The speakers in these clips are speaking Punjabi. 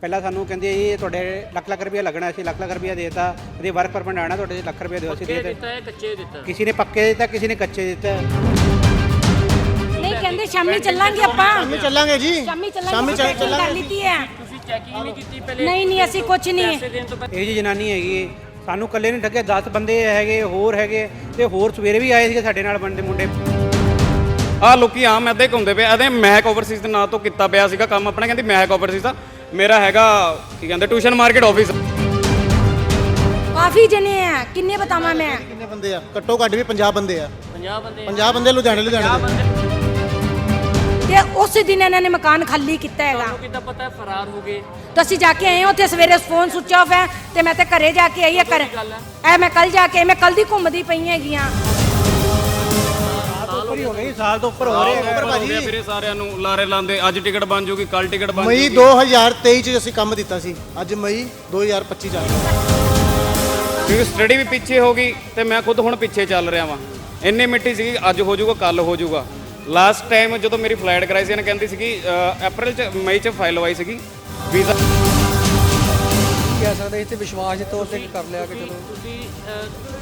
ਪਹਿਲਾਂ ਸਾਨੂੰ ਕਹਿੰਦੇ ਜੀ ਤੁਹਾਡੇ ਲੱਖ ਲੱਖ ਰੁਪਇਆ ਲੱਗਣਾ ਸੀ ਲੱਖ ਲੱਖ ਰੁਪਇਆ ਦੇਤਾ ਇਹਦੇ ਵਰਕ ਪਰਮਿਟ ਆਣਾ ਤੁਹਾਡੇ ਲੱਖ ਰੁਪਇਆ ਦਿਓ ਅਸੀਂ ਦੇ ਦਿੱਤੇ। ਦਿੱਤਾ ਹੈ ਕੱਚੇ ਦਿੱਤਾ? ਕਿਸੇ ਨੇ ਪੱਕੇ ਦਿੱਤਾ ਕਿਸੇ ਨੇ ਕੱਚੇ ਦਿੱਤਾ। ਨਹੀਂ ਕਹਿੰਦੇ ਸ਼ਾਮੀ ਚੱਲਾਂਗੇ ਆਪਾਂ। ਸ਼ਾਮੀ ਚੱਲਾਂਗੇ ਜੀ। ਸ਼ਾਮੀ ਚੱਲਾਂਗੇ ਸ਼ਾਮੀ ਕਰ ਹੈ। ਤੁਸੀਂ ਚੈਕਿੰਗ ਨਹੀਂ ਕੀਤੀ ਪਹਿਲੇ। ਨਹੀਂ ਨਹੀਂ ਅਸੀਂ ਕੁਝ ਨਹੀਂ। ਪੈਸੇ ਦੇਣ ਤੋਂ ਪਹਿਲਾਂ ਇਹ ਜੀ ਜਨਾਨੀ ਹੈਗੀ। ਸਾਨੂੰ ਇਕੱਲੇ ਨਹੀਂ ਠੱਗੇ 10 ਬੰਦੇ ਹੈਗੇ ਹੋਰ ਹੈਗੇ ਤੇ ਹੋਰ ਸਵੇਰੇ ਵੀ ਆਏ ਸੀਗੇ ਸਾਡੇ ਨਾਲ ਬੰਦੇ ਮੁੰਡੇ। ਆ ਲੋਕੀ ਆਮ ਐਦਾਂ ਘੁੰਮਦੇ ਪਏ ਇਹਦੇ ਮਹਿਕ ਓਵਰਸੀਜ਼ ਦੇ ਨਾਂ ਤੋਂ ਕੀਤਾ ਪਿਆ ਸੀਗਾ ਕੰਮ। ਆਪਣਾ ਕਹਿੰਦੀ ਮਹਿਕ ਓਵਰਸੀਜ਼ ਦਾ। ਮੇਰਾ ਹੈਗਾ ਕੀ ਕਹਿੰਦੇ ਟਿਊਸ਼ਨ ਮਾਰਕੀਟ ਆਫਿਸ ਕਾਫੀ ਜਣੇ ਆ ਕਿੰਨੇ ਬਤਾਵਾਂ ਮੈਂ? ਕਿੰਨੇ ਬੰਦੇ ਆ? ਘੱਟੋ ਘੱਟ ਵੀ 50 ਬੰਦੇ ਆ। 50 ਬੰਦੇ 50 ਬੰਦੇ ਲੁਧਿਆਣੇ ਲੁਧਿਆਣੇ ਤੇ ਉਸ ਦਿਨ ਇਹਨਾਂ ਨੇ ਮਕਾਨ ਖਾਲੀ ਕੀਤਾ ਹੈਗਾ। ਤੁਹਾਨੂੰ ਕਿੱਦਾਂ ਪਤਾ ਹੈ? ਫਰਾਰ ਹੋ ਗਏ। ਤਾਂ ਅਸੀਂ ਜਾ ਕੇ ਆਏ ਹਾਂ ਉੱਥੇ ਸਵੇਰੇ ਫੋਨ ਸੁੱਚ ਆਫ ਹੈ ਤੇ ਮੈਂ ਤੇ ਘਰੇ ਜਾ ਕੇ ਆਈ ਆ ਕਰ ਐ ਮੈਂ ਕੱਲ ਜਾ ਕੇ ਮੈਂ ਕੱਲ ਦੀ ਘੁੰਮਦੀ ਪਈ ਹੈਗੀਆਂ। ਉੱਪਰ ਹੀ ਗਈ ਸਾਲ ਤੋਂ ਉੱਪਰ ਹੋ ਰਹੇ ਉੱਪਰ ਹੋ ਗਿਆ ਵੀਰੇ ਸਾਰਿਆਂ ਨੂੰ ਲਾਰੇ ਲਾਉਂਦੇ ਅੱਜ ਟਿਕਟ ਬਣ ਜੂਗੀ ਕੱਲ ਟਿਕਟ ਬਣ ਮਈ 2023 ਚ ਅਸੀਂ ਕੰਮ ਦਿੱਤਾ ਸੀ ਅੱਜ ਮਈ 2025 ਚੱਲ ਰਿਹਾ ਕਿਉਂਕਿ ਸਟੱਡੀ ਵੀ ਪਿੱਛੇ ਹੋ ਗਈ ਤੇ ਮੈਂ ਖੁਦ ਹੁਣ ਪਿੱਛੇ ਚੱਲ ਰਿਹਾ ਵਾਂ। ਇੰਨੀ ਮਿੱਟੀ ਸੀਗੀ ਅੱਜ ਹੋ ਜਾਊਗਾ ਕੱਲ ਹੋ ਜਾਊਗਾ। ਲਾਸਟ ਟਾਈਮ ਜਦੋਂ ਮੇਰੀ ਫਲਾਈਟ ਕਰਾਈ ਸੀ ਇਹਨੇ ਕਹਿੰਦੀ ਸੀਗੀ ਅਪ੍ਰੈਲ ਚ ਮਈ ਚ ਫਾਈਲ ਲਵਾਈ ਸੀਗੀ। ਵੀਜ਼ਾ ਕਹਿ ਸਕਦੇ ਇੱਥੇ ਵਿਸ਼ਵਾਸ ਦੇ ਤੌਰ ਤੇ ਕਰ ਲਿਆ ਕਿ ਚਲੋ। ਤੁਸੀਂ